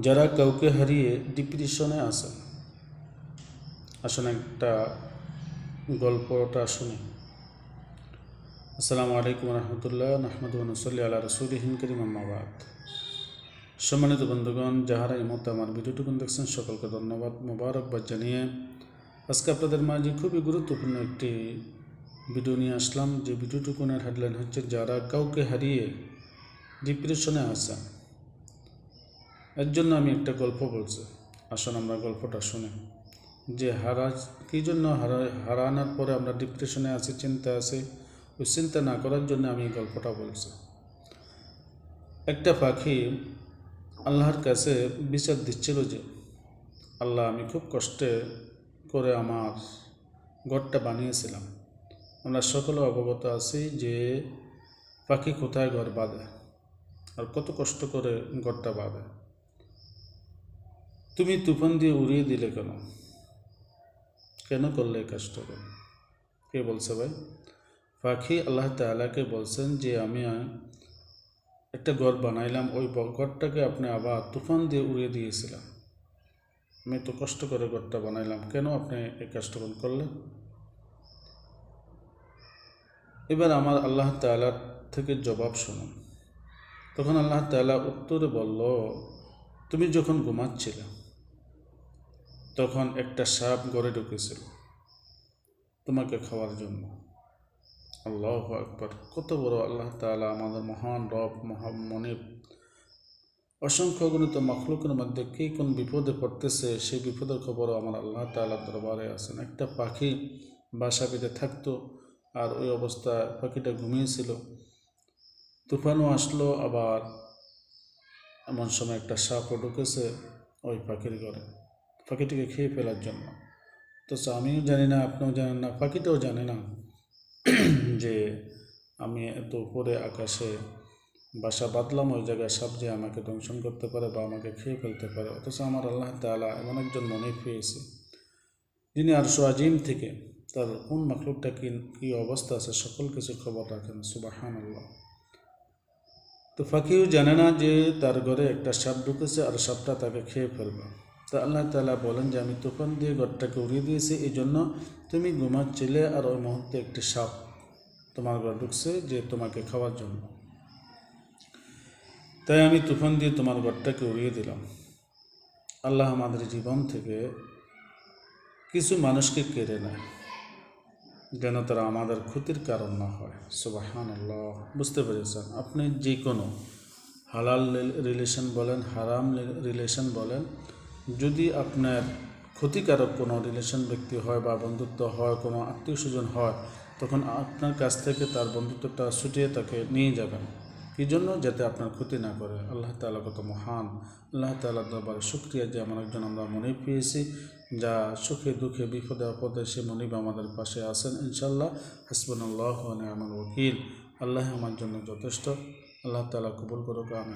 যারা কাউকে হারিয়ে ডিপ্রেশনে আসে আসুন একটা গল্পটা শুনি আসসালামু আলাইকুম রহমতুল্লাহ নাহমদ নসল্লি আল্লাহ রসুলহিন করিম আম্মাবাদ সম্মানিত বন্ধুগণ যাহারা এই মুহূর্তে আমার ভিডিওটুকুন দেখছেন সকলকে ধন্যবাদ মোবারকবাদ জানিয়ে আজকে আপনাদের মাঝে খুবই গুরুত্বপূর্ণ একটি ভিডিও নিয়ে আসলাম যে ভিডিওটুকুনের হেডলাইন হচ্ছে যারা কাউকে হারিয়ে ডিপ্রেশনে আসে এর জন্য আমি একটা গল্প বলছি। আসুন আমরা গল্পটা শুনি। যে হারা কী জন্য হারা, হারানোর পরে আমরা ডিপ্রেশনে আছি চিন্তা আছি, ওই চিন্তা না করার জন্য আমি গল্পটা বলছি। একটা পাখি আল্লাহর কাছে বিচার দিচ্ছিল যে, আল্লাহ, আমি খুব কষ্টে করে আমার ঘরটা বানিয়েছিলাম। আমরা সকলে অবগত আছি যে পাখি কোথায় ঘর বাঁধে, আর কত কষ্ট করে ঘরটা বাঁধে। তুমি তুফান দিয়ে উড়িয়ে দিলে কেন? কেন করলে কাজটা কেন? কে বলছে ভাই? পাখি আল্লাহ তালাকে বলছেন যে, আমি একটা ঘর বানাইলাম, ওই ঘরটাকে আপনি আবার তুফান দিয়ে উড়িয়ে দিয়েছিলাম আমি তো কষ্ট করে ঘরটা বানাইলাম, কেন আপনি এই কাজটা করলেন? এবার আমার আল্লাহ তালার থেকে জবাব শুনুন। তখন আল্লাহ তালা উত্তরে বলল তুমি যখন ঘুমাচ্ছিলে, তখন একটা সাপ গড়ে ঢুকেছিল তোমাকে খাওয়ার জন্য। আল্লাহ একবার কত বড় আল্লাহ তালা আমাদের মহান রব, মহা মনিব অসংখ্য গণিত মখলুকের মধ্যে কে কোন বিপদে পড়তেছে, সেই বিপদের খবরও আমার আল্লাহ তালা দরবারে আছেন একটা পাখি বাসা বেঁধে থাকতো আর ওই অবস্থায় পাখিটা ঘুমিয়েছিল। তুফানও আসলো, আবার এমন সময় একটা সাপও ঢুকেছে ওই পাখির ঘরে, পাখিটিকে খেয়ে ফেলার জন্য। তো আমিও জানি না, আপনিও জানেন না, পাখিটাও জানে না যে আমি এত উপরে আকাশে বাসা বাঁধলাম, ওই জায়গায় সাপ যে আমাকে দংশন করতে পারে বা আমাকে খেয়ে ফেলতে পারে। অথচ আমার আল্লাহ তালা এমন একজন মনে পেয়েছে যিনি আর আজিম থেকে তার কোন মাকলুকটা কি, কী অবস্থা আছে সকল কিছু খবর রাখেন সুবাহান আল্লাহ তো ফাঁকিও জানে না যে তার ঘরে একটা সাপ ঢুকেছে আর সাপটা তাকে খেয়ে ফেলবে। তা আল্লাহ তালা বলেন যে, আমি তুফান দিয়ে ঘরটাকে উড়িয়ে দিয়েছি এই জন্য তুমি ঘুমাচ্ছিলে আর ওই মুহূর্তে একটি সাপ তোমার ঘর ঢুকছে যে তোমাকে খাওয়ার জন্য। তাই আমি তুফান দিয়ে তোমার ঘরটাকে উড়িয়ে দিলাম। আল্লাহ আমাদের জীবন থেকে কিছু মানুষকে কেড়ে নেয়। যেন তারা আমাদের ক্ষতির কারণ না হয়। সুবাহান আল্লাহ বুঝতে পেরেছেন? আপনি যে কোনো হালাল রিলেশন বলেন, হারাম রিলেশন বলেন, যদি আপনার ক্ষতিকারক কোনো রিলেশন ব্যক্তি হয় বা বন্ধুত্ব হয়, কোনো আত্মীয় স্বজন হয়, তখন আপনার কাছ থেকে তার বন্ধুত্বটা ছুটিয়ে তাকে নিয়ে যাবেন। কী জন্য যাতে আপনার ক্ষতি না করে। আল্লাহ তালা কত মহান। আল্লাহ তালা দরবার শুক্রিয়া যে আমার একজন আমরা মনে পেয়েছি, যা সুখে দুঃখে বিপদে আপদে সে মনিব আমাদের পাশে আছেন ইনশাল্লাহ হাসবান আল্লাহ আমার ওকিল আল্লাহ আমার জন্য যথেষ্ট। আল্লাহ তালা কবুল করুক আমি